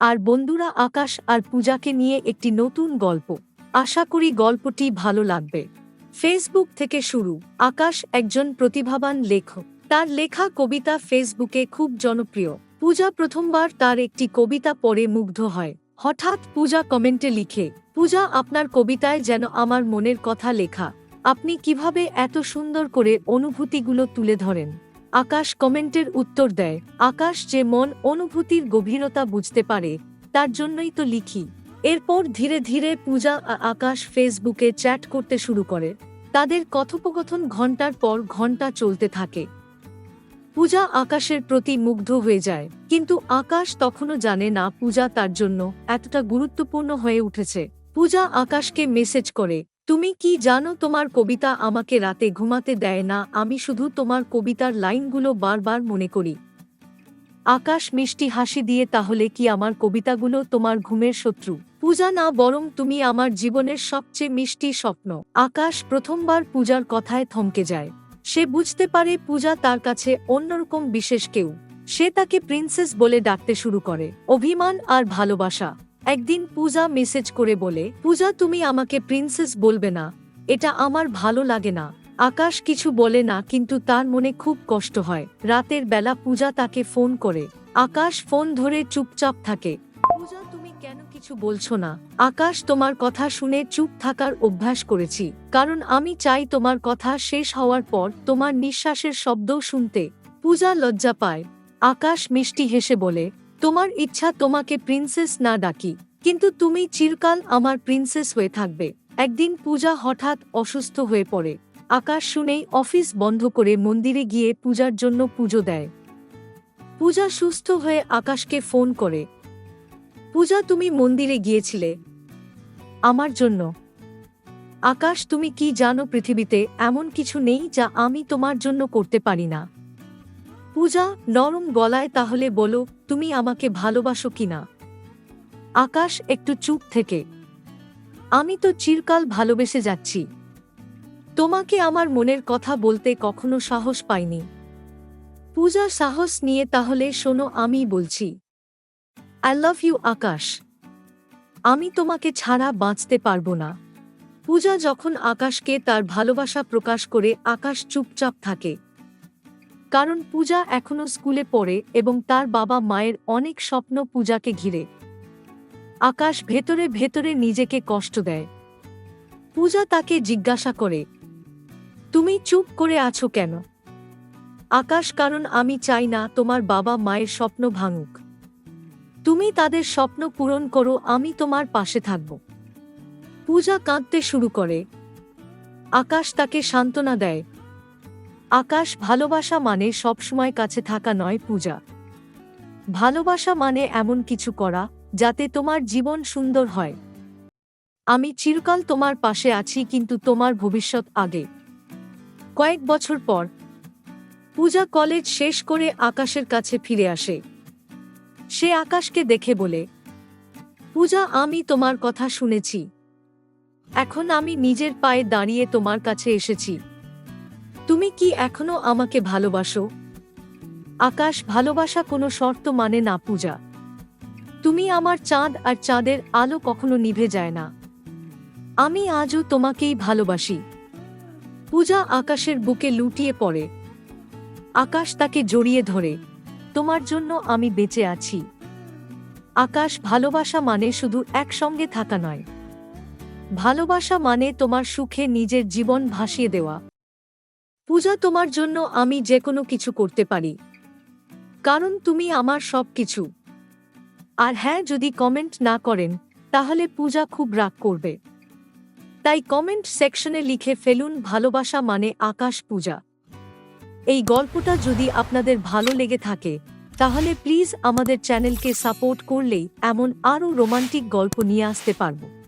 আর বন্ধুরা আকাশ আর পূজাকে নিয়ে একটি নতুন গল্প। আশা করি গল্পটি ভালো লাগবে। ফেসবুক থেকে শুরু। আকাশ একজন প্রতিভাবান লেখক। তার লেখা কবিতা ফেসবুকে খুব জনপ্রিয়। পূজা প্রথমবার তার একটি কবিতা পড়ে মুগ্ধ হয়। হঠাৎ পূজা কমেন্টে লিখে, পূজা, আপনার কবিতায় যেন আমার মনের কথা লেখা। আপনি কীভাবে এত সুন্দর করে অনুভূতিগুলো তুলে ধরেন? আকাশ কমেন্টের উত্তর দেয়, আকাশ যে মন অনুভূতির গভীরতা বুঝতে পারে, তার জন্যই তো লিখি। এরপর ধীরে ধীরে পূজা আকাশ ফেসবুকে চ্যাট করতে শুরু করে। তাদের কথোপকথন ঘণ্টার পর ঘণ্টা চলতে থাকে। পূজা আকাশের প্রতি মুগ্ধ হয়ে যায়, কিন্তু আকাশ তখনও জানে না পূজা তার জন্য এতটা গুরুত্বপূর্ণ হয়ে উঠেছে। পূজা আকাশকে মেসেজ করে তুমি কি জানো তোমার কবিতা আমাকে রাতে ঘুমাতে দেয় না? আমি শুধু তোমার কবিতার লাইনগুলো বারবার মনে করি। আকাশ মিষ্টি হাসি দিয়ে তাহলে কি আমার কবিতাগুলো তোমার ঘুমের শত্রু? পূজা না বরং তুমি আমার জীবনের সবচেয়ে মিষ্টি স্বপ্ন। আকাশ প্রথমবার পূজার কথায় থমকে যায়। সে বুঝতে পারে পূজা তার কাছে অন্যরকম বিশেষ কেউ। সে তাকে প্রিন্সেস বলে ডাকতে শুরু করে। অভিমান আর ভালোবাসা। একদিন পূজা মেসেজ করে বলে, পূজা, তুমি আমাকে প্রিন্সেস বলবে না। এটা আমার ভালো লাগে না। আকাশ কিছু বলে না, কিন্তু তার মনে খুব কষ্ট হয়। রাতের বেলা পূজা তাকে ফোন করে। আকাশ ফোন ধরে চুপচাপ থাকে। পূজা, তুমি কেন কিছু বলছো না? আকাশ, তোমার কথা শুনে চুপ থাকার অভ্যাস করেছি। কারণ আমি চাই তোমার কথা শেষ হওয়ার পর তোমার নিঃশ্বাসের শব্দ শুনতে। পূজা লজ্জা পায়। আকাশ মিষ্টি হেসে বলে তোমার ইচ্ছা তোমাকে প্রিন্সেস না ডাকি, কিন্তু তুমি চিরকাল আমার প্রিন্সেস হয়ে থাকবে। একদিন পূজা হঠাৎ অসুস্থ হয়ে পড়ে। আকাশ শুনেই অফিস বন্ধ করে মন্দিরে গিয়ে পূজার জন্য পুজো দেয়। পূজা সুস্থ হয়ে আকাশকে ফোন করে, পূজা, তুমি মন্দিরে গিয়েছিলে। আমার জন্য। আকাশ, তুমি কি জানো পৃথিবীতে এমন কিছু নেই যা আমি তোমার জন্য করতে পারি না? পূজা নরম গলায় তাহলে বলো তুমি আমাকে ভালোবাসো কিনা? আকাশ একটু চুপ থেকে, আমি তো চিরকাল ভালোবেসে যাচ্ছি। তোমাকে আমার মনের কথা বলতে কখনো সাহস পাইনি। পূজা সাহস নিয়ে তাহলে শোনো আমি বলছি আই লাভ ইউ আকাশ। আমি তোমাকে ছাড়া বাঁচতে পারব না। পূজা যখন আকাশকে তার ভালোবাসা প্রকাশ করে আকাশ চুপচাপ থাকে কারণ পূজা এখনও স্কুলে পড়ে এবং তার বাবা মায়ের অনেক স্বপ্ন পূজাকে ঘিরে। আকাশ ভেতরে ভেতরে নিজেকে কষ্ট দেয়। পূজা তাকে জিজ্ঞাসা করে, তুমি চুপ করে আছো কেন? আকাশ, কারণ আমি চাই না তোমার বাবা মায়ের স্বপ্ন ভাঙুক। তুমি তাদের স্বপ্ন পূরণ করো, আমি তোমার পাশে থাকব। পূজা কাঁদতে শুরু করে। আকাশ তাকে সান্ত্বনা দেয় আকাশ ভালোবাসা মানে সবসময় কাছে থাকা নয় পূজা। ভালোবাসা মানে এমন কিছু করা, যাতে তোমার জীবন সুন্দর হয়। আমি চিরকাল তোমার পাশে আছি কিন্তু তোমার ভবিষ্যৎ আগে। কয়েক বছর পর, পূজা কলেজ শেষ করে আকাশের কাছে ফিরে আসে। সে আকাশকে দেখে বলে, পূজা, আমি তোমার কথা শুনেছি। এখন আমি নিজের পায়ে দাঁড়িয়ে তোমার কাছে এসেছি। তুমি কি এখনও আমাকে ভালোবাসো? আকাশ ভালোবাসা কোনো শর্ত মানে না, পূজা। তুমি আমার চাঁদ আর চাঁদের আলো কখনো নিভে যায় না। আমি আজও তোমাকেই ভালোবাসি। পূজা আকাশের বুকে লুটিয়ে পড়ে। আকাশ তাকে জড়িয়ে ধরে। তোমার জন্য আমি বেঁচে আছি। আকাশ ভালোবাসা মানে শুধু একসঙ্গে থাকা নয়। ভালোবাসা মানে তোমার সুখে নিজের জীবন ভাসিয়ে দেওয়া। পূজা তোমার জন্য আমি যে কোনো কিছু করতে পারি। কারণ তুমি আমার সব কিছু আর হ্যাঁ যদি কমেন্ট না করেন, তাহলে পূজা খুব রাগ করবে। তাই কমেন্ট সেকশনে লিখে ফেলুন, ভালোবাসা মানে আকাশ পূজা। এই গল্পটা যদি আপনাদের ভালো লেগে থাকে, তাহলে প্লিজ আমাদের চ্যানেলকে সাপোর্ট করলেই এমন আরও রোমান্টিক গল্প নিয়ে আসতে পারব।